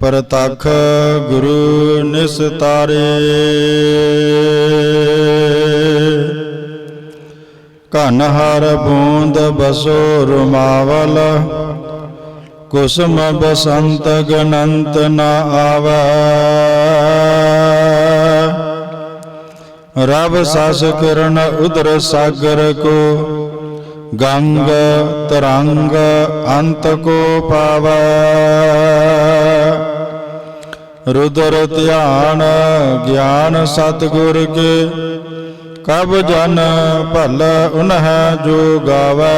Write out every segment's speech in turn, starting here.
ਪਰਤਖ ਗੁਰੂ ਨਿਸਤਾਰੇ। ਕਨ ਹਰ ਬੂੰਦ ਬਸੋ ਰੁਮਾਵਲ, ਕੁਸਮ ਬਸੰਤ ਗਨੰਤ ਨ ਆਵੈ। ਰਬ ਸਸ ਕਿਰਨ ਉਦਰ ਸਾਗਰ ਕੋ ਗੰਗ ਤਰੰਗ ਅੰਤ ਕੋ ਪਾਵੈ ਰੁਦਰ ਧਿਆਨ ਗਿਆਨ ਸਤਿਗੁਰ ਕੇ ਕਬ ਜਨ ਭਲ ਉਨਹ ਜੋ ਗਾਵੈ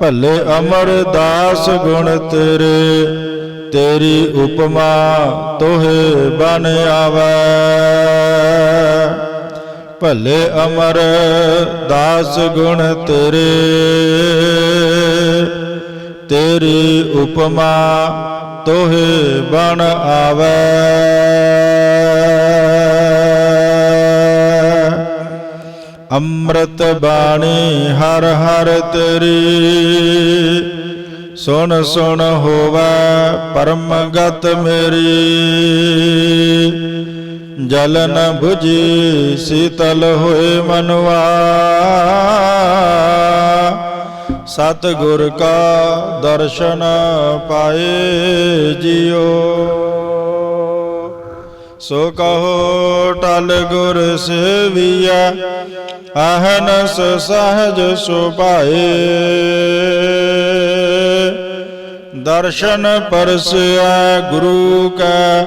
ਭਲੇ ਅਮਰਦਾਸ ਗੁਣ ਤੇਰੇ ਤੇਰੀ ਉਪਮਾ ਤੋਹੇ ਬਨ ਆਵੈ ਭਲੇ ਅਮਰ, ਦਾਸ ਗੁਣ ਤੇਰੇ। ਤੇਰੀ ਉਪਮਾ ਤੋਹੇ ਬਣ ਆਵੈ। ਅੰਮ੍ਰਿਤ ਬਾਣੀ ਹਰ ਹਰ ਤੇਰੀ। ਸੁਣ ਸੁਣ ਹੋਵੇ ਪਰਮ ਗਤ ਮੇਰੀ। ਜਲ ਨ 부ਜੀ ਸੀਤਲ ਹੋਏ ਮਨਵਾ। ਸਤ ਗੁਰ ਕਾ ਦਰਸ਼ਨ ਪਾਏ ਜਿਉ ਸੋ ਕਹੋ ਟਲ ਗੁਰ ਸੇਵੀਐ, ਅਹਨਸ ਸਹਜ ਸੁਭਾਏ। ਦਰਸ਼ਨ ਪਰਸਿਆ ਗੁਰੂ ਕਾ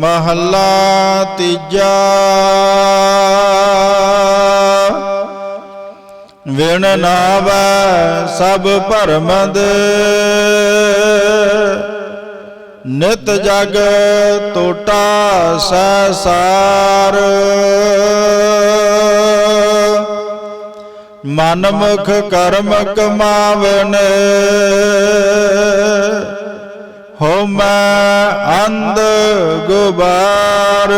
ਮਹੱਲਾ ਤੀਜਾ। ਵਿਣ ਨਾਵੈ ਸਭ ਭਰਮਦ। ਨਿਤ ਜਗ ਟੋਟਾ ਸਸਾਰ ਮਨ ਮੁਖ ਕਰਮ ਕਮਾਵਨ ਹੋ ਮੈਂ ਅੰਧ ਗੁਬਾਰ।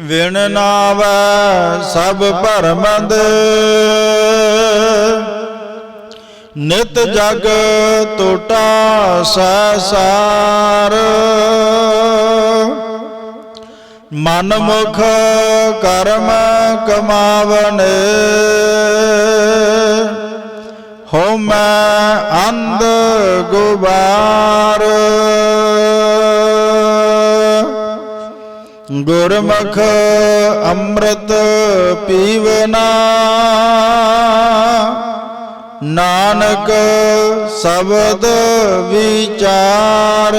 ਵਿਣ ਨਾਵੈ ਸਭ ਭਰਮਦ। ਨਿਤ ਜਗ ਟੋਟਾ ਸਸਾਰ ਮਨ ਮੁਖ ਕਰਮ ਕਮਾਵਨ ਹੋ ਮੈਂ ਅੰਧ ਗੁਬਾਰ। ਗੁਰਮੁਖ ਅੰਮ੍ਰਿਤ ਪੀਵਨਾ ਨਾਨਕ ਸ਼ਬਦ ਵਿਚਾਰ।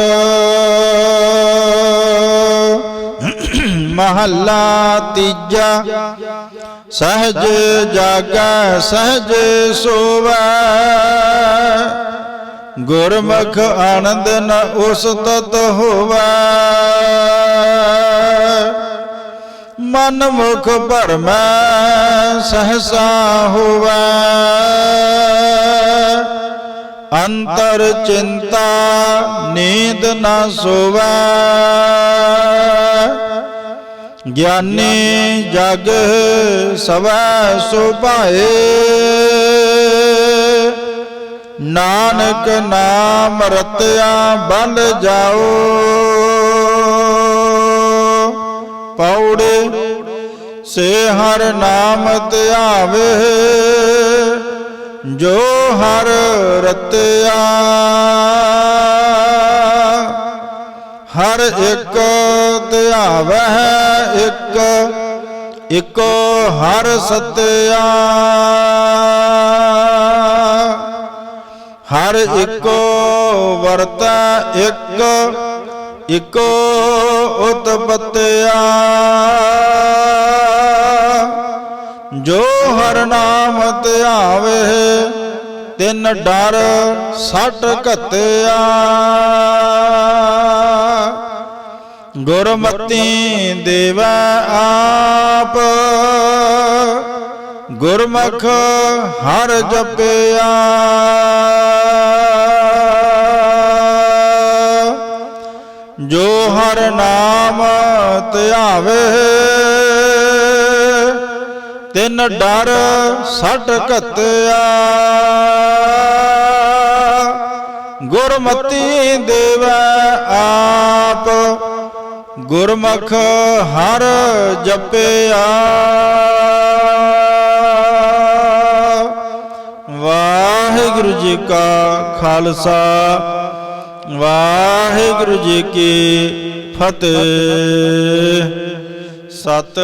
ਮਹੱਲਾ ਤੀਜਾ ਸਹਜ ਜਾਗੈ, ਸਹਜ ਸੋਵੈ। ਗੁਰਮੁਖ ਆਨੰਦ ਨ ਉਸ ਤਤ ਹੋਵੈ। ਮਨ ਮੁਖ ਭਰਮੈ, ਸਹਸਾ ਹੋਵੈ। ਅੰਤਰ ਚਿੰਤਾ, ਨੀਂਦ ਨਾ ਸੋਵੈ। ਗਿਆਨੀ ਜਗ ਸਵੈ ਸੁਭਾਏ। ਨਾਨਕ ਨਾਮ ਰਤਿਆ ਬੰਦ ਜਾਓ। ਪੌੜੇ ਸੇ ਹਰ ਨਾਮ ਧਿਆਵੇ, ਜੋ ਹਰ ਰਤਿਆ। ਹਰ ਇੱਕ ਧਿਆਵਹਿ ਇੱਕ, ਇਕੋ ਹਰ ਸਤਿਆ। ਹਰ ਇੱਕੋ ਵਰਤੈ ਇੱਕ, ਇੱਕੋ ਉਤਪਤਿਆ। ਜੋ ਹਰ ਨਾਮ ਧਿਆਵੇ, ਤਿੰਨ ਡਰ ਸੱਟ ਘਤਿਆ। ਗੁਰਮਤੀ ਦੇਵੈ ਆਪ। ਗੁਰਮੁਖ ਹਰ ਜਪਿਆ ਜੋ ਹਰ ਨਾਮ ਧਿਆਵੇ, ਤਿਨ ਡਰ ਸੱਟ ਘਤਿਆ। ਗੁਰਮਤੀ ਦੇਵੈ ਆਪ। ਗੁਰਮੁਖ ਹਰ ਜਪਿਆ। ਵਾਹਿਗੁਰੂ ਜੀ ਕਾ ਖਾਲਸਾ ਵਾਹਿਗੁਰੂ ਜੀ ਕੀ ਫਤਿਹ। ਸਤ